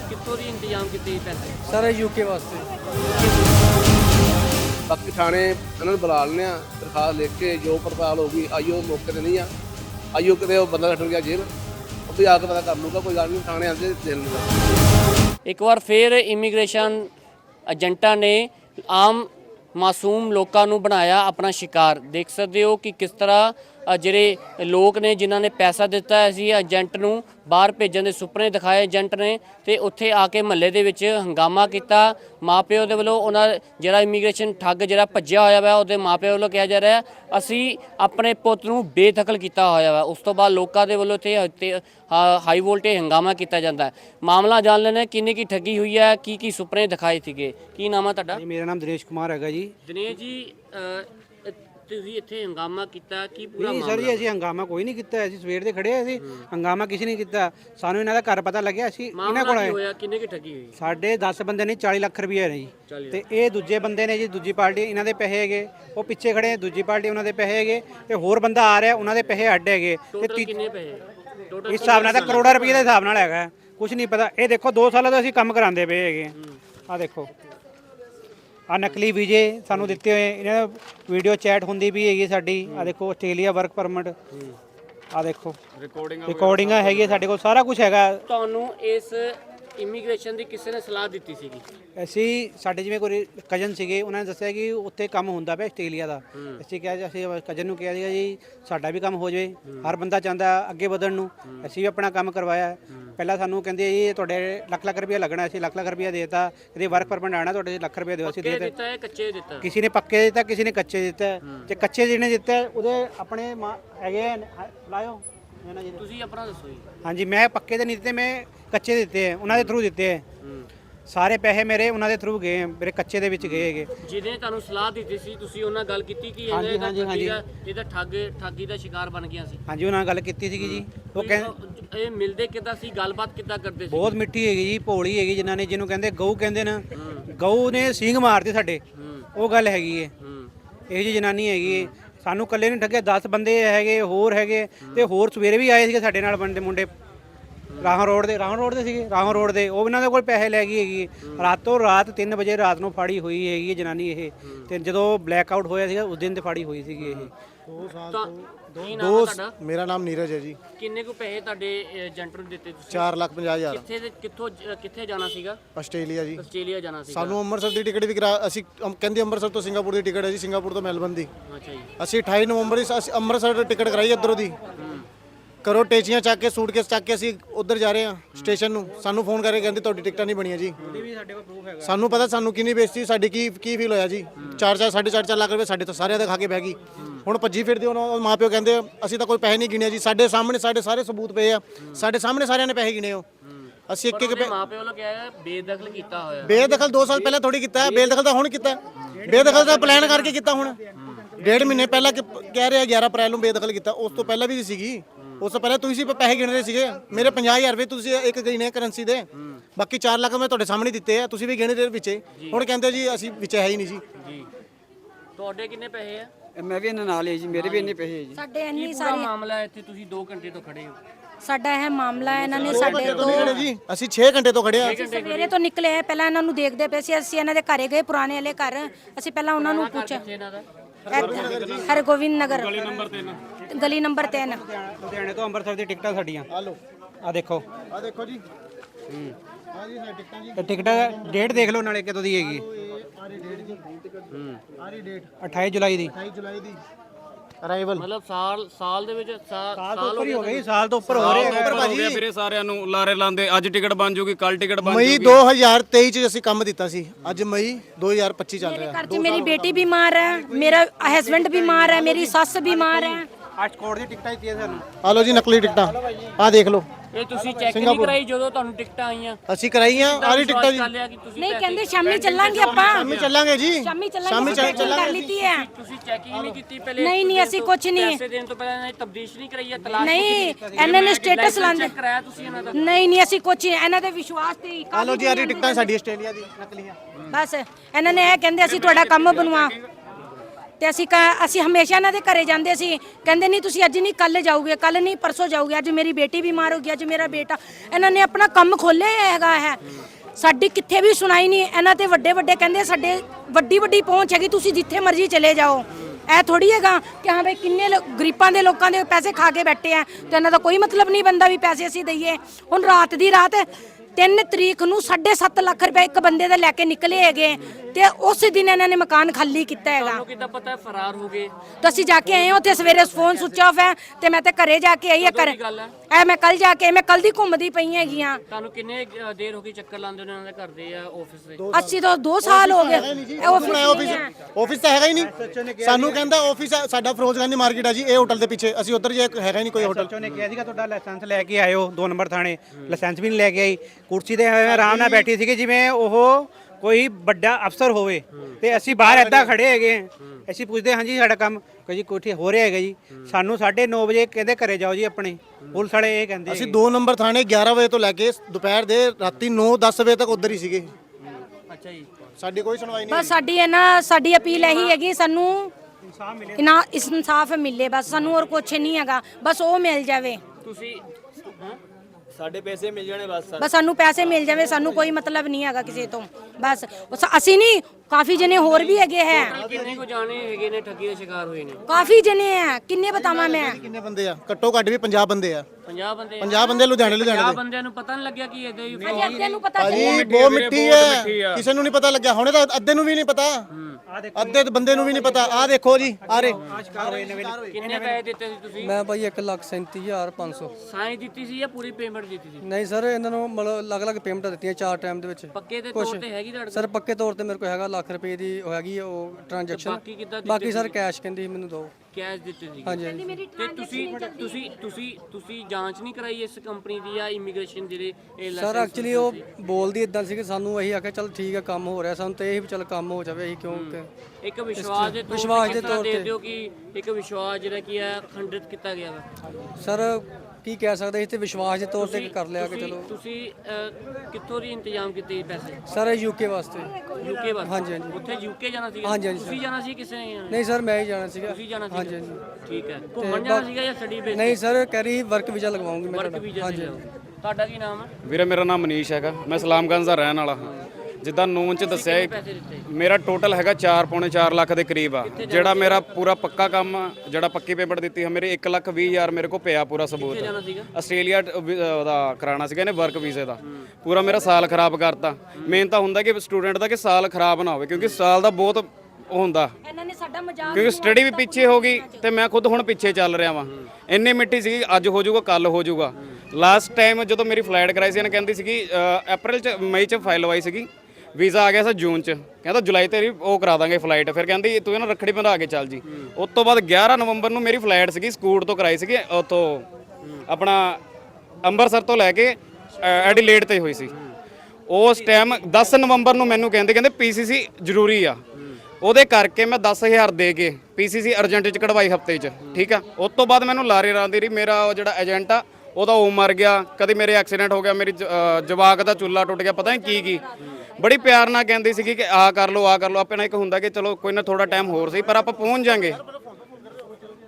ਕਿੱਥੋਂ ਦੀ ਇੰਤਜ਼ਾਮ ਕੀਤੀ ਪੈਸੇ? ਸਾਰਾ ਯੂਕੇ ਵਾਸਤੇ। ਬਾਕੀ ਥਾਣੇ ਇਹਨਾਂ ਨੂੰ ਬੁਲਾ ਲੈਂਦੇ ਆ ਦਰਖਾਸਤ ਲਿਖ ਕੇ ਜੋ ਪੜਤਾਲ ਹੋਊਗੀ ਆਈਓ ਮੌਕੇ ਤੇ ਨਹੀਂ ਆ। ਆਈਓ ਕਿਤੇ ਉਹ ਬੰਦਾ ਰੱਖ ਗਿਆ ਜੇਲ੍ਹ, ਉਹ ਵੀ ਆ ਕੇ ਪਤਾ ਕਰ ਲੂਗਾ ਕੋਈ ਗੱਲ ਨਹੀਂ, ਥਾਣੇ ਆਂਦੇ ਦੇ ਲੂਗਾ ਇੱਕ ਵਾਰ ਫੇਰ ਇਮੀਗ੍ਰੇਸ਼ਨ ਏਜੰਟਾਂ ਨੇ ਆਮ ਮਾਸੂਮ ਲੋਕਾਂ ਨੂੰ ਬਣਾਇਆ ਆਪਣਾ ਸ਼ਿਕਾਰ। ਦੇਖ ਸਕਦੇ ਹੋ ਕਿ ਕਿਸ ਤਰ੍ਹਾਂ ਜਿਹੜੇ ਲੋਕ ਨੇ ਜਿਨ੍ਹਾਂ ਨੇ ਪੈਸਾ ਦਿੱਤਾ ਸੀ ਏਜੰਟ ਨੂੰ ਬਾਹਰ ਭੇਜਣ ਦੇ ਸੁਪਨੇ ਦਿਖਾਏ ਏਜੰਟ ਨੇ ਤੇ ਉੱਥੇ ਆ ਕੇ ਮਹੱਲੇ ਦੇ ਵਿੱਚ ਹੰਗਾਮਾ ਕੀਤਾ। ਮਾਪਿਓ ਦੇ ਵੱਲੋਂ ਉਹਨਾਂ ਜਿਹੜਾ ਇਮੀਗ੍ਰੇਸ਼ਨ ਠੱਗ ਜਿਹੜਾ ਭੱਜਿਆ ਹੋਇਆ ਵਾ ਉਹਦੇ ਮਾਪਿਓ ਵੱਲੋਂ ਕਿਹਾ ਜਾ ਰਿਹਾ ਅਸੀਂ ਆਪਣੇ ਪੁੱਤ ਨੂੰ ਬੇਦਖਲ ਕੀਤਾ ਹੋਇਆ ਵਾ। ਉਸ ਤੋਂ ਬਾਅਦ ਲੋਕਾਂ ਦੇ ਵੱਲੋਂ ਇੱਥੇ ਤੇ ਹਾਈ ਵੋਲਟੇਜ ਹੰਗਾਮਾ ਕੀਤਾ ਜਾਂਦਾ ਮਾਮਲਾ ਜਾਣ ਲੈਣਾ ਕਿੰਨੀ ਕੀ ਠੱਗੀ ਹੋਈ ਹੈ ਕੀ ਕੀ ਸੁਪਨੇ ਦਿਖਾਏ ਸੀਗੇ? ਕੀ ਨਾਮ ਹੈ ਤੁਹਾਡਾ? ਮੇਰਾ ਨਾਮ ਦਿਨੇਸ਼ ਕੁਮਾਰ ਹੈਗਾ ਜੀ। ਦਿਨੇਸ਼ ਜੀ ਤੁਸੀਂ ਇੱਥੇ ਹੰਗਾਮਾ ਕੀਤਾ ਕੀ ਪੂਰਾ ਨਹੀਂ ਸਰ ਜੀ ਅਸੀਂ ਹੰਗਾਮਾ ਕੋਈ ਨਹੀਂ ਕੀਤਾ ਅਸੀਂ ਸਵੇਰ ਦੇ ਖੜੇ ਆ ਅਸੀਂ ਹੰਗਾਮਾ ਕਿਸੇ ਨੇ ਕੀਤਾ। ਸਾਨੂੰ ਇਹਨਾਂ ਦਾ ਘਰ ਪਤਾ ਲੱਗਿਆ ਅਸੀਂ ਇਹਨਾਂ ਕੋਲ ਆਏ। ਹੋਇਆ? ਕਿੰਨੇ ਕੀ ਠੱਗੀ ਹੋਈ? ਸਾਡੇ 10 ਬੰਦੇ ਨੇ 40 ਲੱਖ ਰੁਪਏ ਨੇ ਜੀ। ਤੇ ਇਹ ਦੂਜੇ ਬੰਦੇ ਨੇ ਜੀ ਦੂਜੀ ਪਾਰਟੀ ਇਹਨਾਂ ਦੇ ਪੈਸੇ ਹੈਗੇ। ਉਹ ਪਿੱਛੇ ਖੜੇ ਦੂਜੀ ਪਾਰਟੀ ਉਹਨਾਂ ਦੇ ਪੈਸੇ ਹੈਗੇ। ਤੇ ਹੋਰ ਬੰਦਾ ਆ ਰਿਹਾ ਉਹਨਾਂ ਦੇ ਪੈਸੇ ਅੱਡ ਹੈਗੇ। ਤੀ- ਕਿੰਨੇ ਪੈਸੇ? ਟੋਟਲ ਇਸ ਹਿਸਾਬ ਨਾਲ ਤਾਂ ਕਰੋੜਾਂ ਰੁਪਏ ਦੇ ਹਿਸਾਬ ਨਾਲ ਹੈਗਾ। ਕੁਝ ਨਹੀਂ ਪਤਾ। ਇਹ ਦੇਖੋ 2 ਸਾਲਾਂ ਤੋਂ ਅਸੀਂ ਕੰਮ ਕਰਾਉਂਦੇ ਪਏ ਹੈਗੇ। ਆ ਦੇਖੋ। ਆ ਨਕਲੀ ਵੀਜ਼ੇ ਸਾਨੂੰ ਦਿੱਤੇ ਹੋਏ ਇਹਨਾਂ ਵੀਡੀਓ ਚੈਟ ਹੁੰਦੀ ਵੀ ਹੈਗੀ ਸਾਡੀ। ਆ ਦੇਖੋ ਆਸਟ੍ਰੇਲੀਆ ਵਰਕ ਪਰਮਿਟ ਆ ਦੇਖੋ ਰਿਕਾਰਡਿੰਗ ਰਿਕਾਰਡਿੰਗਾਂ ਹੈਗੀ ਸਾਡੇ ਕੋਲ ਸਾਰਾ ਕੁਝ ਹੈਗਾ। ਤੁਹਾਨੂੰ ਇਸ ਇਮੀਗ੍ਰੇਸ਼ਨ ਦੀ ਕਿਸੇ ਨੇ ਸਲਾਹ ਦਿੱਤੀ ਸੀਗੀ? ਅਸੀਂ ਸਾਡੇ ਜਿਵੇਂ ਕੋਈ ਕਜ਼ਨ ਸੀਗੇ ਉਹਨਾਂ ਨੇ ਦੱਸਿਆ ਕਿ ਉੱਥੇ ਕੰਮ ਹੁੰਦਾ ਪਿਆ ਆਸਟ੍ਰੇਲੀਆ ਦਾ। ਅਸੀਂ ਕਿਹਾ ਜੀ ਅਸੀਂ ਕਜ਼ਨ ਨੂੰ ਕਿਹਾ ਸੀਗਾ ਜੀ ਸਾਡਾ ਵੀ ਕੰਮ ਹੋ ਜਾਵੇ। ਹਰ ਬੰਦਾ ਚਾਹੁੰਦਾ ਅੱਗੇ ਵਧਣ ਨੂੰ। ਅਸੀਂ ਵੀ ਆਪਣਾ ਕੰਮ ਕਰਵਾਇਆ। ਪਹਿਲਾਂ ਸਾਨੂੰ ਕਹਿੰਦੇ ਜੀ ਤੁਹਾਡੇ ਲੱਖ ਲੱਖ ਰੁਪਇਆ ਲੱਗਣਾ ਸੀ ਲੱਖ ਲੱਖ ਰੁਪਇਆ ਦੇਤਾ। ਇਹਦੇ ਵਰਕ ਪਰਮਿਟ ਆਣਾ ਤੁਹਾਡੇ ਲੱਖ ਰੁਪਇਆ ਦਿਓ ਅਸੀਂ ਦਿੱਤੇ। ਦਿੱਤਾ ਹੈ ਕੱਚੇ ਦਿੱਤਾ? ਕਿਸੇ ਨੇ ਪੱਕੇ ਦਿੱਤਾ ਕਿਸੇ ਨੇ ਕੱਚੇ ਦਿੱਤਾ। ਤੇ ਕੱਚੇ ਜਿਹਨੇ ਦਿੱਤਾ ਉਹਦੇ ਆਪਣੇ ਮਾਂ- ਹੈਗੇ ਆ, ਲਾਇਓ। ਤੁਸੀਂ ਆਪਣਾ ਦੱਸੋ ਜੀ। ਹਾਂਜੀ ਮੈਂ ਪੱਕੇ ਤੇ ਨਹੀਂ ਦਿੱਤੇ ਮੈਂ ਕੱਚੇ ਦਿੱਤੇ ਆ ਉਹਨਾਂ ਦੇ ਥਰੂ ਦਿੱਤੇ ਸਾਰੇ ਪੈਸੇ ਮੇਰੇ ਉਹਨਾਂ ਦੇ ਥਰੂ ਗਏ ਮੇਰੇ ਕੱਚੇ ਦੇ ਵਿੱਚ ਗਏ ਹੈਗੇ। ਜਿਹਨੇ ਤੁਹਾਨੂੰ ਸਲਾਹ ਦਿੱਤੀ ਸੀ ਤੁਸੀਂ ਉਹਨਾਂ ਨਾਲ ਗੱਲ ਕੀਤੀ ਕਿ ਹਾਂਜੀ, ਇਹਦਾ ਹਾਂਜੀ, ਠੱਗੀ ਦਾ। ਇਹਦਾ ਠੱਗ ਠੱਗੀ ਦਾ ਸ਼ਿਕਾਰ ਬਣ ਗਿਆ ਸੀ? ਹਾਂਜੀ ਉਹਨਾਂ ਨਾਲ ਗੱਲ ਕੀਤੀ ਸੀਗੀ ਜੀ। ਉਹ ਕਹਿੰਦੇ ਇਹ ਮਿਲਦੇ ਕਿੱਦਾਂ ਸੀ? ਗੱਲਬਾਤ ਕਿੱਦਾਂ ਕਰਦੇ ਸੀ? ਬਹੁਤ ਮਿੱਠੀ ਹੈਗੀ ਜੀ ਭੋਲੀ ਹੈਗੀ ਜਿਨ੍ਹਾਂ ਨੇ ਜਿਹਨੂੰ ਕਹਿੰਦੇ ਗਊ ਕਹਿੰਦੇ ਨਾ। ਗਊ ਨੇ ਸਿੰਗ ਮਾਰਦੇ ਸਾਡੇ। ਉਹ ਗੱਲ ਹੈਗੀ ਏ। ਹੂੰ। ਇਹ ਜੀ ਜਨਾਨੀ ਹੈਗੀ ਏ। ਸਾਨੂੰ ਇਕੱਲੇ ਨਹੀਂ ਠੱਗੇ 10 ਬੰਦੇ ਹੈਗੇ, ਹੋਰ ਹੈਗੇ, ਤੇ ਹੋਰ ਸਵੇਰੇ ਵੀ ਆਏ ਸੀਗੇ ਸਾਡੇ ਨਾਲ ਬੰਦੇ, ਮੁੰਡੇ ਰਾਹੋਂ ਰੋਡ ਦੇ ਰਾਹੋਂ ਰੋਡ ਦੇ ਸੀਗੇ ਰਾਹੋਂ ਰੋਡ ਦੇ। ਉਹ ਇਹਨਾਂ ਦੇ ਕੋਲ ਪੈਸੇ ਲੈ ਗਈ ਹੈਗੀ। ਰਾਤੋਂ ਰਾਤ 3 ਵਜੇ ਰਾਤ ਨੂੰ ਫਾੜੀ ਹੋਈ ਹੈਗੀ ਜਨਾਨੀ ਇਹ। ਤੇ ਜਦੋਂ ਬਲੈਕ ਆਊਟ ਹੋਇਆ ਸੀਗਾ ਉਸ ਦਿਨ ਤੇ ਫਾੜੀ ਹੋਈ ਸੀਗੀ ਇਹ। ਤਾਂ ਕੀ ਨਾਮ ਹੈ ਤੁਹਾਡਾ? ਮੇਰਾ ਨਾਮ ਨੀਰਜ ਹੈ ਜੀ। ਕਿੰਨੇ ਕੁ ਪੈਸੇ ਤੁਹਾਡੇ ਏਜੰਟ ਨੂੰ ਦਿੱਤੇ ਤੁਸੀਂ? 4 ਲੱਖ 50 ਹਜ਼ਾਰ। ਕਿੱਥੇ ਦੇ ਕਿੱਥੋਂ ਜ- ਕਿੱਥੇ ਜਾਣਾ ਸੀਗਾ? ਆਸਟ੍ਰੇਲੀਆ ਜੀ। ਆਸਟ੍ਰੇਲੀਆ ਜਾਣਾ ਸੀਗਾ। ਸਾਨੂੰ ਅੰਮ੍ਰਿਤਸਰ ਦੀ ਟਿਕਟ ਵੀ ਕਰਾ ਅਸੀਂ ਅਮ ਕਹਿੰਦੇ ਅੰਮ੍ਰਿਤਸਰ ਤੋਂ ਸਿੰਗਾਪੁਰ ਦੀ ਟਿਕਟ ਹੈ ਜੀ ਸਿੰਗਾਪੁਰ ਤੋਂ ਮੈਲਬਨ ਦੀ। ਅੱਛਾ ਜੀ। ਅਸੀਂ 28 ਨਵੰਬਰ ਦੀ ਅਸੀਂ ਅੰਮ੍ਰਿਤਸਰ ਦੀ ਟਿਕਟ ਕਰਾਈ ਇੱਧਰੋਂ ਦੀ। ਕਰੋ ਟੇਚੀਆਂ ਚੱਕ ਕੇ ਸੂਟਕੇਸ ਚੱਕ ਕੇ ਅਸੀਂ ਉੱਧਰ ਜਾ ਰਹੇ ਹਾਂ ਸਟੇਸ਼ਨ ਨੂੰ। ਸਾਨੂੰ ਫੋਨ ਕਰਕੇ ਕਹਿੰਦੇ ਤੁਹਾਡੀ ਟਿਕਟਾਂ ਨਹੀਂ ਬਣੀਆਂ ਜੀ। ਸਾਨੂੰ ਪਤਾ ਸਾਨੂੰ ਕਿੰਨੀ ਬੇਇੱਜ਼ਤੀ ਸਾਡੀ ਕੀ ਕੀ ਫੀਲ ਹੋਇਆ ਜੀ? 4 4 4.5 4 ਲੱਖ ਰੁਪਏ ਸਾਡੇ ਤੋਂ ਸਾਰਿਆਂ ਦੇ ਖਾ ਕੇ ਬਹਿ ਗਈ। ਹੁਣ ਭੱਜੀ ਫਿਰਦੇ ਉਹਨਾਂ ਮਾਪਿਓ ਕਹਿੰਦੇ ਅਸੀਂ ਤਾਂ ਕੋਈ ਪੈਸੇ ਨਹੀਂ ਗਿਣੇ ਜੀ। ਸਾਡੇ ਸਾਹਮਣੇ ਸਾਡੇ ਸਾਰੇ ਸਬੂਤ ਪਏ ਆ। ਸਾਡੇ ਸਾਹਮਣੇ ਸਾਰਿਆਂ ਨੇ ਪੈਸੇ ਗਿਣੇ ਹੋ। ਅਸੀਂ ਇੱਕ ਇੱਕ ਉਹਦੇ ਪੈ- ਮਾਪੇ ਵੱਲੋਂ ਕਿਹਾ ਹੈ ਬੇਦਖਲ ਕੀਤਾ ਹੋਇਆ। ਬੇਦਖਲ 2 ਸਾਲ ਪਹਿਲਾਂ ਥੋੜੀ ਕੀਤਾ ਹੈ, ਬੇਦਖਲ ਤਾਂ ਹੁਣ ਕੀਤਾ ਹੈ। ਬੇਦਖਲ ਦਾ ਪਲਾਨ ਕਰਕੇ ਕੀਤਾ ਹੁਣ। ਡੇਢ ਮਹੀਨੇ ਪਹਿਲਾਂ ਕਿ ਕਹਿ ਰਿਹਾ 11 ਅਪ੍ਰੈਲ ਨੂੰ ਬੇਦਖਲ ਕੀਤਾ। ਉਸ ਤੋਂ ਪਹਿਲਾਂ ਵੀ ਸੀਗੀ। ਉਸ ਤੋਂ ਪਹਿਲਾਂ ਤੁਸੀਂ ਪੈਸੇ ਗਿਣ ਰਹੇ ਸੀਗੇ। ਮੇਰੇ 50000 ਰੁਪਏ ਤੁਸੀਂ ਇੱਕ ਗਿਣੇ ਕਰੰਸੀ ਦੇ। ਬਾਕੀ 4 ਲੱਖ ਮੈਂ ਤੁਹਾਡੇ ਸਾਹਮਣੇ ਦਿੱਤੇ ਆ। ਤੁਸੀਂ ਵੀ ਗਿਣੇ ਦੇ ਵਿੱਚੇ। ਹੁਣ ਕਹਿੰਦੇ ਜੀ ਅਸੀਂ ਵਿੱਚ ਹੈ ਹੀ ਨਹੀਂ ਜੀ। ਜੀ। ਤੁਹਾਡੇ ਕਿੰਨੇ ਪੈਸੇ ਆ? ਮੈਂ ਵੀ ਇਹਨਾਂ ਨਾਲ ਹੀ ਜੀ। ਮੇਰੇ ਵੀ ਇੰਨੇ ਪੈਸੇ ਜੀ। ਸਾਡੇ ਇੰਨੀ ਪੂਰਾ ਸਾਰੀ ਮਾਮਲਾ ਇੱਥੇ ਤੁਸੀਂ 2 ਘੰਟੇ ਤੋਂ ਖੜੇ ਹੋ। ਸਾਡਾ ਇਹ ਮਾਮਲਾ ਹੈ ਇਹਨਾਂ ਨੇ ਸਾਡੇ ਤੋਂ ਜੀ। ਅਸੀਂ 6 ਘੰਟੇ ਤੋਂ ਖੜੇ ਆ। ਸਵੇਰੇ ਤੋਂ ਨਿਕਲੇ ਆ, ਪਹਿਲਾਂ ਇਹਨਾਂ ਨੂੰ ਦੇਖਦੇ ਪਏ ਸੀ। ਅਸੀਂ ਇਹਨਾਂ ਦੇ ਘਰੇ ਗਏ ਪੁਰਾਣੇ ਵਾਲੇ ਘਰ। ਅਸੀਂ ਪਹਿਲਾਂ ਉਹਨਾਂ ਨੂੰ ਪੁੱਛਿਆ। ਇਹਨਾਂ ਦਾ? ਹਰਗੋਬਿੰਦ ਨਗਰ। ਗਲੀ ਨੰਬਰ 3 ਗਲੀ ਨੰਬਰ 3 ਲੁਧਿਆਣੇ ਤੋਂ ਅੰਮ੍ਰਿਤਸਰ ਦੀ ਟਿਕਟਾਂ ਸਾਡੀਆਂ। ਆ ਲਓ। ਆ ਦੇਖੋ। ਆ ਦੇਖੋ ਜੀ। ਆ ਜੀ ਸਾਡੀ ਟਿਕਟਾਂ ਜੀ। ਇਹ ਟਿਕਟ ਡੇਟ ਦੇਖ ਲਓ ਨਾਲੇ ਕਦੋਂ ਦੀ ਹੈਗੀ। ਆ ਰਹੀ ਡੇਟ ਜੀ। ਆ ਰਹੀ ਡੇਟ। 28 ਜੁਲਾਈ ਦੀ। 28 ਜੁਲਾਈ ਦੀ। ਅਰਾਈਵਲ ਮਤਲਬ ਸਾਲ ਸਾਲ ਦੇ ਵਿੱਚ ਸਾਲ ਤੋਂ ਉੱਪਰ ਹੀ ਹੋ ਗਈ ਸਾਲ ਤੋਂ ਉੱਪਰ ਹੋ ਰਿਹਾ ਉੱਪਰ ਹੋ ਗਿਆ ਵੀਰੇ ਸਾਰਿਆਂ ਨੂੰ ਲਾਰੇ ਲਾਉਂਦੇ। ਅੱਜ ਟਿਕਟ ਬਨ ਜੂਗੀ ਕੱਲ ਟਿਕਟ ਬਨ ਮਈ 2023 ਚ ਅਸੀਂ ਕੰਮ ਦਿੱਤਾ ਸੀ। ਅੱਜ ਮਈ 2025 ਚੱਲ ਰਿਹਾ। ਘਰ 'ਚ ਮੇਰੀ ਬੇਟੀ ਬਿਮਾਰ ਹੈ ਮੇਰਾ ਹਸਬੰਡ ਬਿਮਾਰ ਹੈ ਮੇਰੀ ਸੱਸ ਬਿਮਾਰ ਹੈ। ਅੱਜ ਕੋਰਟ ਦੀ ਟਿਕਟਾਂ ਦਿੱਤੀਆਂ ਸਾਨੂੰ। ਆ ਲਓ ਜੀ ਨਕਲੀ ਟਿਕਟਾਂ। ਆ ਦੇਖ ਲਓ। ਇਹ ਤੁਸੀਂ ਚੈੱਕ ਨਹੀਂ ਕਰਾਈ ਜਦੋਂ ਤੁਹਾਨੂੰ ਟਿਕਟਾਂ ਆਈਆਂ? ਅਸੀਂ ਕਰਾਈਆਂ ਆ ਰਹੀ ਟਿਕਟਾਂ ਜੀ ਕਰ ਲਿਆ ਕਿ ਤੁਸੀਂ ਨਹੀਂ ਕਹਿੰਦੇ ਸ਼ਾਮੀ ਚੱਲਾਂਗੇ ਆਪਾਂ। ਸ਼ਾਮੀ ਚੱਲਾਂਗੇ ਜੀ। ਸ਼ਾਮੀ ਸ਼ਾਮੀ ਚੱਲਾਂਗੇ। ਚੱਲ- ਚੈਕਿੰਗ ਕਰ ਲਿੱਤੀ ਹੈ। ਤੁਸੀਂ ਚੈਕਿੰਗ ਨਹੀਂ ਕੀਤੀ ਪਹਿਲੇ। ਨਹੀਂ ਨਹੀਂ ਅਸੀਂ ਕੁਝ ਨਹੀਂ। ਪੈਸੇ ਦੇਣ ਤੋਂ ਪਹਿਲਾਂ ਇਹਨਾਂ ਦੀ ਤਬਦੀਸ਼ ਨਹੀਂ ਕਰਾਈ ਹੈ ਤਲਾਸ਼ ਨਹੀਂ ਇਹਨਾਂ ਨੇ ਸਟੇਟਸ ਲਾਂਦੇ ਚੈੱਕ ਕਰਾਇਆ ਤੁਸੀਂ ਇਹਨਾਂ ਦਾ? ਨਹੀਂ ਨਹੀਂ ਅਸੀਂ ਕੁਝ ਇਹਨਾਂ ਦੇ ਵਿਸ਼ਵਾਸ ਤੇ ਹੀ ਆ ਲਓ ਜੀ ਆ ਰਹੀ ਟਿਕਟਾਂ ਸਾਡੀ ਆਸਟ੍ਰੇਲੀਆ ਦੀ ਨਕਲੀਆਂ। ਬਸ ਇਹਨਾਂ ਨੇ ਇਹ ਕਹਿੰਦੇ ਅਸੀਂ ਤੁਹਾਡਾ ਕੰਮ ਬਣਵਾ ਤੇ ਅਸੀਂ ਕ ਅਸੀਂ ਹਮੇਸ਼ਾ ਇਹਨਾਂ ਦੇ ਘਰੇ ਜਾਂਦੇ ਸੀ। ਕਹਿੰਦੇ, ਨਹੀਂ, ਤੁਸੀਂ ਅੱਜ ਨਹੀਂ ਕੱਲ ਜਾਓਗੇ ਕੱਲ ਨਹੀਂ, ਪਰਸੋਂ ਜਾਓਗੇ, ਅੱਜ ਮੇਰੀ ਬੇਟੀ ਬਿਮਾਰ ਹੋ ਗਈ, ਅੱਜ ਮੇਰਾ ਬੇਟਾ। ਇਹਨਾਂ ਨੇ ਆਪਣਾ ਕੰਮ ਖੋਲ੍ਹਿਆ ਹੈਗਾ ਹੈ। ਸਾਡੀ ਕਿੱਥੇ ਵੀ ਸੁਣਾਈ ਨਹੀਂ, ਇਹਨਾਂ ਤੇ ਵੱਡੇ ਵੱਡੇ ਕਹਿੰਦੇ, ਸਾਡੇ ਵੱਡੀ ਵੱਡੀ ਪਹੁੰਚ ਹੈਗੀ, ਤੁਸੀਂ ਜਿੱਥੇ ਮਰਜ਼ੀ ਚਲੇ ਜਾਓ। ਇਹ ਥੋੜੀ ਹੈਗਾ ਕਿ ਹਾਂ ਬਈ ਕਿੰਨੇ ਲੋ- ਗਰੀਬਾਂ ਦੇ ਲੋਕਾਂ ਦੇ ਪੈਸੇ ਖਾ ਕੇ ਬੈਠੇ ਆ, ਤੇ ਇਹਨਾਂ ਦਾ ਕੋਈ ਮਤਲਬ ਨਹੀਂ ਬੰਦਾ ਵੀ ਪੈਸੇ ਅਸੀਂ ਦਈਏ। ਹੁਣ ਰਾਤ ਦੀ ਰਾਤ 3 ਤਰੀਕ ਨੂੰ 7.5 ਲੱਖ ਰੁਪਏ ਇੱਕ ਬੰਦੇ ਦੇ ਲੈ ਕੇ ਨਿਕਲੇ ਹੈਗੇ। ਤੇ ਉਸ ਦਿਨ ਇਹਨਾਂ ਨੇ ਮਕਾਨ ਖਾਲੀ ਕੀਤਾ ਹੈਗਾ। ਤੁਹਾਨੂੰ ਕਿੱਦਾਂ ਪਤਾ ਹੈ? ਫਰਾਰ ਹੋ ਗਏ। ਤਾਂ ਅਸੀਂ ਜਾ ਕੇ ਆਏ ਹਾਂ ਉੱਥੇ ਸਵੇਰੇ ਫੋਨ ਸੁੱਚ ਆਫ ਹੈ ਤੇ ਮੈਂ ਤੇ ਘਰੇ ਜਾ ਕੇ ਆਈ ਆ ਗੱਲ ਹੈ? ਐ ਮੈਂ ਕੱਲ ਜਾ ਕੇ ਮੈਂ ਕੱਲ ਦੀ ਘੁੰਮਦੀ ਪਈ ਹੈਗੀਆਂ। ਤੁਹਾਨੂੰ ਕਿੰਨੇ ਅ, ਦੇਰ ਹੋ ਗਈ ਚੱਕਰ ਲਾਉਂਦੇ ਉਹਨਾਂ ਦੇ ਘਰ ਦੇ ਆ ਆਫਿਸ ਦੇ? ਅਸੀਂ ਤਾਂ 2 ਸਾਲ ਹੋ ਗਏ। ਇਹ ਆਫਿਸ ਬਣਾਇਆ। ਆਫਿਸ ਆਫਿਸ ਤਾਂ ਹੈਗਾ ਹੀ ਨਹੀਂ। ਸਾਨੂੰ ਕਹਿੰਦਾ ਆਫਿਸ ਸਾਡਾ ਫਿਰੋਜ਼ ਗਾਂਧੀ ਮਾਰਕੀਟ ਆ ਜੀ ਇਹ ਹੋਟਲ ਦੇ ਪਿੱਛੇ। ਅਸੀਂ ਉੱਧਰ ਜੇ ਹੈਗਾ ਹੀ ਨਹੀਂ ਕੋਈ ਹੋਟਲ ਸੱਚੋ ਨੇ ਕਿਹਾ ਸੀਗਾ ਤੁਹਾਡਾ ਲਾਇਸੈਂਸ ਲੈ ਕੇ ਆਇਓ 2 ਨੰਬਰ ਥਾਣੇ। ਲਾਇਸੈਂਸ ਵੀ ਨਹੀਂ ਲੈ ਕੇ ਆਈ। ਕੁਰਸੀ ਤੇ ਆਰਾਮ ਨਾਲ ਬੈਠੀ ਸੀਗੀ ਜਿਵੇਂ ਉਹ ਕੋਈ ਵੱਡਾ ਅਫਸਰ ਹੋਵੇ ਤੇ ਅਸੀਂ ਬਾਹਰ ਐਦਾਂ ਖੜੇ ਹੈਗੇ ਹਾਂ। ਅਸੀਂ ਪੁੱਛਦੇ ਹਾਂ ਜੀ ਸਾਡਾ ਕੰਮ ਕੋਈ ਜੀ ਕੋਠੀ ਹੋ ਰਿਹਾ ਹੈਗਾ ਜੀ। ਸਾਨੂੰ 9:30 ਵਜੇ ਕਹਿੰਦੇ ਘਰੇ ਜਾਓ ਜੀ ਆਪਣੇ। ਪੁਲਿਸ ਵਾਲੇ ਇਹ ਕਹਿੰਦੇ ਅਸੀਂ 2 ਨੰਬਰ ਥਾਣੇ 11 ਵਜੇ ਤੋਂ ਲੈ ਕੇ ਦੁਪਹਿਰ ਦੇ ਰਾਤੀ 9-10 ਵਜੇ ਤੱਕ ਉੱਧਰ ਹੀ ਸੀਗੇ। ਅੱਛਾ ਜੀ। ਸਾਡੀ ਕੋਈ ਸੁਣਵਾਈ ਨਹੀਂ ਬਸ ਸਾਡੀ ਹੈ ਨਾ ਸਾਡੀ ਅਪੀਲ ਇਹੀ ਹੈਗੀ ਸਾਨੂੰ ਇਨਾ ਇਨਸਾਫ ਮਿਲੇ ਬਸ ਸਾਨੂੰ ਹੋਰ ਕੁਝ ਨਹੀਂ ਹੈਗਾ। ਬਸ ਉਹ ਮਿਲ ਜਾਵੇ। ਤੁਸੀਂ ਸਾਡੇ ਪੈਸੇ ਮਿਲ ਜਾਣੇ ਬਸ ਬਸ ਸਾਨੂੰ ਪੈਸੇ ਮਿਲ ਜਾਵੇ, ਸਾਨੂੰ ਕੋਈ ਮਤਲਬ ਨਹੀਂ ਹੈਗਾ ਕਿਸੇ ਤੋਂ। ਬਸ ਬਸ ਅਸੀਂ ਨਹੀਂ ਕਾਫੀ ਜਣੇ ਹੋਰ ਵੀ ਹੈਗੇ ਹੈ। ਕਿੰਨੇ ਕੋ ਜਾਣੇ ਹੈਗੇ ਨੇ ਠੱਗੀ ਦੇ ਸ਼ਿਕਾਰ ਹੋਏ ਨੇ? ਕਾਫੀ ਜਣੇ ਹੈ। ਕਿੰਨੇ ਬਤਾਵਾਂ ਮੈਂ? ਕਿੰਨੇ ਬੰਦੇ ਆ। ਘੱਟੋ ਘੱਟ ਵੀ 50 ਬੰਦੇ ਆ। 50 ਬੰਦੇ 50 ਬੰਦੇ ਲੁਧਿਆਣੇ ਲੁਧਿਆਣੇ ਪੰਜਾਹ ਦੇ ਬੰਦਿਆਂ ਨੂੰ ਪਤਾ ਨਹੀਂ ਲੱਗਿਆ ਕਿ ਇਹਦੇ ਹੀ ਅਜੇ ਅੱਧੇ ਨੂੰ ਪਤਾ ਭਾਜੀ ਚੱਲਿਆ। ਬਹੁਤ ਮਿੱਟੀ ਹੈ। ਕਿਸੇ ਨੂੰ ਨਹੀਂ ਪਤਾ ਲੱਗਿਆ। ਹੁਣੇ ਤਾਂ ਅੱਧੇ ਨੂੰ ਵੀ ਨਹੀਂ ਪਤਾ। ਅੱਧੇ ਤਾਂ ਬੰਦੇ ਨੂੰ ਵੀ ਨਹੀਂ ਪਤਾ। ਆ ਦੇਖੋ ਜੀ ਆ ਰੇ ਕਿੰਨੇ ਪੈਸੇ ਦਿੱਤੇ ਸੀ ਤੁਸੀਂ? ਮੈਂ ਭਾਈ 137500 ਸਾਈਨ ਦਿੱਤੀ ਸੀ ਜਾਂ ਪੂਰੀ ਪੇਮੈਂਟ ਦਿੱਤੀ ਸੀ? ਨਹੀਂ ਸਰ ਇਹਨਾਂ ਨੂੰ ਮਤਲਬ ਅਲੱਗ-ਅਲੱਗ ਪੇਮੈਂਟਾਂ ਦਿੱਤੀਆਂ ਚਾਰ ਟਾਈਮ ਦੇ ਵਿੱਚ। ਪੱਕੇ ਦੇ ਤੌਰ ਤੇ ਹੈਗੀ ਤੁਹਾਡੇ ਸਰ ਪੱਕੇ ਤੌਰ ਤੇ ਮੇਰੇ ਕੋਲ ਹੈਗਾ ਲੱਖ ਰੁਪਏ ਦੀ ਉਹ ਹੈਗੀ ਆ ਉਹ ਟ੍ਰਾਂਜੈਕਸ਼ਨ ਬਾਕੀ ਕਿੱਦਾਂ ਦਿੱਤੇ ਬਾਕੀ ਸਰ ਕੈਸ਼ ਕਹਿੰਦੀ ਸੀ ਮੈਨੂੰ ਦਿਓ ਕੈਸ਼ ਦਿੱਤੇ ਸੀ ਹਾਂਜੀ ਹਾਂਜੀ। ਤੇ ਤੁਸੀਂ ਤੁਸੀਂ ਤੁਸੀਂ ਤੁਸੀਂ ਜਾਂਚ ਨਹੀਂ ਕਰਾਈ ਇਸ ਕੰਪਨੀ ਦੀ ਜਾਂ ਇਮੀਗ੍ਰੇਸ਼ਨ ਜਿਹੜੇ ਇਹ ਸਰ license ਐਕਚੁਅਲੀ ਉਹ ਬੋਲਦੀ ਇਦਾਂ ਸੀ ਕਿ ਸਾਨੂੰ ਇਹੀ ਆਖਿਆ ਚੱਲ ਠੀਕ ਹੈ ਕੰਮ ਹੋ ਰਿਹਾ ਸਾਨੂੰ ਤੇ ਇਹ ਵੀ ਚੱਲ ਕੰਮ ਹੋ ਜਾਵੇ ਅਸੀਂ ਕਿਉਂ ਕਿ ਇੱਕ ਵਿਸ਼ਵਾਸ ਦੇ ਤੌਰ ਵਿਸ਼ਵਾਸ ਤੇ ਦੇ ਕਿਸ ਤਰ੍ਹਾਂ ਤੌਰ ਦੇ ਤੇ। ਦਿਓ ਕਿ ਇੱਕ ਵਿਸ਼ਵਾਸ ਜਿਹੜਾ ਕੀ ਹੈ ਖੰਡਿਤ ਕੀਤਾ ਗਿਆ ਵਾ? ਸਰ ਕੀ ਕਹਿ ਸਕਦੇ ਇਸ ਤੇ ਵਿਸ਼ਵਾਸ ਦੇ ਤੌਰ ਤੇ ਕਰ ਲਿਆ ਕਿ ਚਲੋ। ਤੁਸੀਂ ਅਹ, ਕਿੱਥੋਂ ਦੀ ਇੰਤਜ਼ਾਮ ਕੀਤੇ ਪੈਸੇ? ਸਰ ਯੂਕੇ ਵਾਸਤੇ। ਯੂਕੇ ਵਾਸਤੇ? ਹਾਂਜੀ, ਹਾਂਜੀ। ਉੱਥੇ ਯੂਕੇ ਜਾਣਾ ਸੀਗਾ? ਹਾਂਜੀ, ਹਾਂਜੀ, ਤੁਸੀਂ ਜਾਣਾ ਸੀ ਕਿਸੇ ਨੇ ਜਾਣਾ? ਨਹੀਂ ਸਰ ਮੈਂ ਹੀ ਜਾਣਾ ਸੀਗਾ। ਤੁਸੀਂ ਜਾਣਾ ਹਾਂਜੀ ਸੀਗਾ? ਹਾਂਜੀ ਠੀਕ ਹੈ। ਘੁੰਮਣ ਜਾਣਾ ਸੀਗਾ ਜਾਂ ਸਟੱਡੀ ਬੇਸ ਨਹੀਂ ਸਰ ਕਹਿ ਰਹੀ ਵਰਕ ਵੀਜ਼ਾ ਲਗਵਾਉਂਗੀ ਮੈਂ ਵਰਕ ਤੁਹਾਡਾ। ਵੀਜ਼ਾ ਹਾਂਜੀ ਤੇ ਹਾਂਜੀ। ਤੁਹਾਡਾ ਕੀ ਨਾਮ ਹੈ? ਵੀਰੇ ਮੇਰਾ ਨਾਮ ਮਨੀਸ਼ ਹੈਗਾ। ਮੈਂ ਸਲਾਮਗੰਜ ਦਾ ਰਹਿਣ ਵਾਲਾ ਹਾਂ। ਜਿੱਦਾਂ ਨੂਨ ਚ ਦੱਸਿਆ ਹੈ, ਮੇਰਾ ਟੋਟਲ ਹੈਗਾ 4 ਪੌਣੇ 4 ਲੱਖ ਦੇ ਕਰੀਬ ਆ। ਜਿਹੜਾ ਮੇਰਾ ਪੂਰਾ ਪੱਕਾ ਕੰਮ ਆ, ਜਿਹੜਾ ਪੱਕੀ ਪੇਮੈਂਟ ਦਿੱਤੀ ਹੈ ਮੇਰੇ 1 ਲੱਖ 20 ਹਜ਼ਾਰ ਮੇਰੇ ਕੋਲ ਪਿਆ ਪੂਰਾ ਸਬੂਤ। ਜਾਣਾ ਸੀਗਾ? ਆਸਟ੍ਰੇਲੀਆ ਟ- ਵੀ- ਅਹ ਉਹਦਾ ਕਰਾਣਾ ਸੀਗਾ ਇਹਨੇ ਵਰਕ ਵੀਜ਼ੇ ਦਾ। ਪੂਰਾ ਮੇਰਾ ਸਾਲ ਖਰਾਬ ਕਰਤਾ। ਮੇਨ ਤਾਂ ਹੁੰਦਾ ਕਿ ਸਟੂਡੈਂਟ ਦਾ ਕਿ ਸਾਲ ਖਰਾਬ ਨਾ ਹੋਵੇ ਕਿਉਂਕਿ ਸਾਲ ਦਾ ਬਹੁਤ ਉਹ ਹੁੰਦਾ। ਇਹਨਾਂ ਨੇ ਸਾਡਾ ਮਜ਼ਾਕ ਕਿਉਂਕਿ ਸਟੱਡੀ ਵੀ ਪਿੱਛੇ ਹੋ ਗਈ ਤੇ ਮੈਂ ਖੁਦ ਹੁਣ ਪਿੱਛੇ ਚੱਲ ਰਿਹਾ ਵਾਂ। ਇੰਨੀ ਮਿੱਟੀ ਸੀਗੀ ਅੱਜ ਹੋ ਜਾਊਗਾ ਕੱਲ ਹੋ ਜਾਊਗਾ। ਲਾਸਟ ਟਾਈਮ ਜਦੋਂ ਮੇਰੀ ਫਲਾਈਟ ਕਰਾਈ ਸੀ ਇਹਨੇ ਕਹਿੰਦੀ ਸੀਗੀ ਅਹ, ਅਪ੍ਰੈਲ ਚ ਮਈ ਚ ਫਾਈਲ ਲਵਾਈ ਸੀਗੀ। ਵੀਜ਼ਾ ਆ ਗਿਆ ਸੀ ਜੂਨ ਚ। ਕਹਿੰਦਾ ਜੁਲਾਈ ਤੇਰੀ ਉਹ ਕਰਾ ਦਾਂਗੇ ਫਲਾਈਟ ਫਿਰ ਕਹਿੰਦੀ ਤੂੰ ਇਹਨਾਂ ਰੱਖੜੀ ਬੰਦਾ ਆ ਕੇ ਚੱਲ ਜੀ। ਉਸ ਤੋਂ ਬਾਅਦ 11 ਨਵੰਬਰ ਨੂੰ ਮੇਰੀ ਫਲਾਈਟ ਸੀਗੀ ਸਕੂਟ ਤੋਂ ਕਰਾਈ ਸੀਗੀ ਉੱਥੋਂ ਆਪਣਾ ਅੰਮ੍ਰਿਤਸਰ ਤੋਂ ਲੈ ਕੇ ਅ, ਐਡੀਲੇਡ ਤੇ ਹੋਈ ਸੀ। ਉਸ ਟਾਈਮ 10 ਨਵੰਬਰ ਨੂੰ ਮੈਨੂੰ ਕਹਿੰਦੇ ਕਹਿੰਦੇ ਪੀਸੀਸੀ ਜ਼ਰੂਰੀ ਆ। ਉਹਦੇ ਕਰਕੇ ਮੈਂ 10000 ਦੇ ਕੇ ਪੀਸੀਸੀ ਅਰਜੈਂਟ ਚ ਕਢਵਾਈ ਹਫ਼ਤੇ ਚ ਠੀਕ ਆ? ਉਸ ਤੋਂ ਬਾਅਦ ਮੈਨੂੰ ਲਾਰੇ ਰਾਂਦੀ ਰਹੀ ਮੇਰਾ ਉਹ ਜਿਹੜਾ ਏਜੰਟ ਆ ਉਹਦਾ ਉਹ ਮਰ ਗਿਆ। ਕਦੇ ਮੇਰੇ ਐਕਸੀਡੈਂਟ ਹੋ ਗਿਆ ਮੇਰੀ ਜ- ਜਵਾਕ ਦਾ ਚੁੱਲਾ ਟੁੱਟ ਗਿਆ ਪਤਾ ਨਹੀਂ ਕੀ ਕੀ ਬੜੀ ਪਿਆਰ ਨਾਲ ਕਹਿੰਦੀ ਸੀਗੀ ਕਿ ਆ ਕਰ ਲਓ, ਆ ਕਰ ਲਓ। ਆਪਣਾ ਇੱਕ ਹੁੰਦਾ ਕਿ ਚਲੋ ਕੋਈ ਨਾ ਥੋੜਾ ਟਾਈਮ ਹੋਰ ਸਹੀ ਪਰ ਆਪਾਂ ਪਹੁੰਚ ਜਾਾਂਗੇ।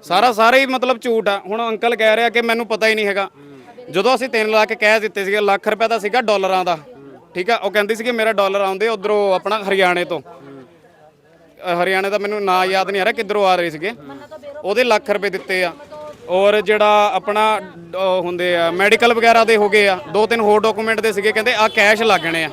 ਸਾਰਾ ਸਾਰਾ ਹੀ ਮਤਲਬ ਝੂਠ ਆ। ਹੁਣ ਅੰਕਲ ਕਹਿ ਰਿਹਾ ਕਿ ਮੈਨੂੰ ਪਤਾ ਹੀ ਨਹੀਂ ਹੈਗਾ। ਜਦੋਂ ਅਸੀਂ 3 ਲੱਖ ਕਹਿ ਦਿੱਤੇ ਸੀਗੇ, ਲੱਖ ਰੁਪਏ ਦਾ ਸੀਗਾ ਡਾਲਰਾਂ ਦਾ। ਠੀਕ ਆ? ਉਹ ਕਹਿੰਦੀ ਸੀ ਕਿ ਮੇਰਾ ਡਾਲਰ ਆਉਂਦੇ ਉਧਰੋਂ ਆਪਣਾ ਹਰਿਆਣੇ ਤੋਂ। ਹਰਿਆਣੇ ਦਾ ਮੈਨੂੰ ਨਾਂ ਯਾਦ ਨਹੀਂ ਆ ਰਿਹਾ, ਕਿੱਧਰੋਂ ਆ ਰਹੇ ਸੀਗੇ। ਉਹਦੇ ਲੱਖ ਰੁਪਏ ਦਿੱਤੇ ਆ। ਔਰ ਜਿਹੜਾ ਆਪਣਾ ਹੁੰਦੇ ਆ ਮੈਡੀਕਲ ਵਗੈਰਾ ਦੇ ਹੋ ਗਏ ਆ। ਦੋ ਤਿੰਨ ਹੋਰ ਡਾਕੂਮੈਂਟ ਦੇ ਸੀਗੇ, ਕਹਿੰਦੇ ਆ ਕੈਸ਼ ਲੱਗਣੇ ਆ।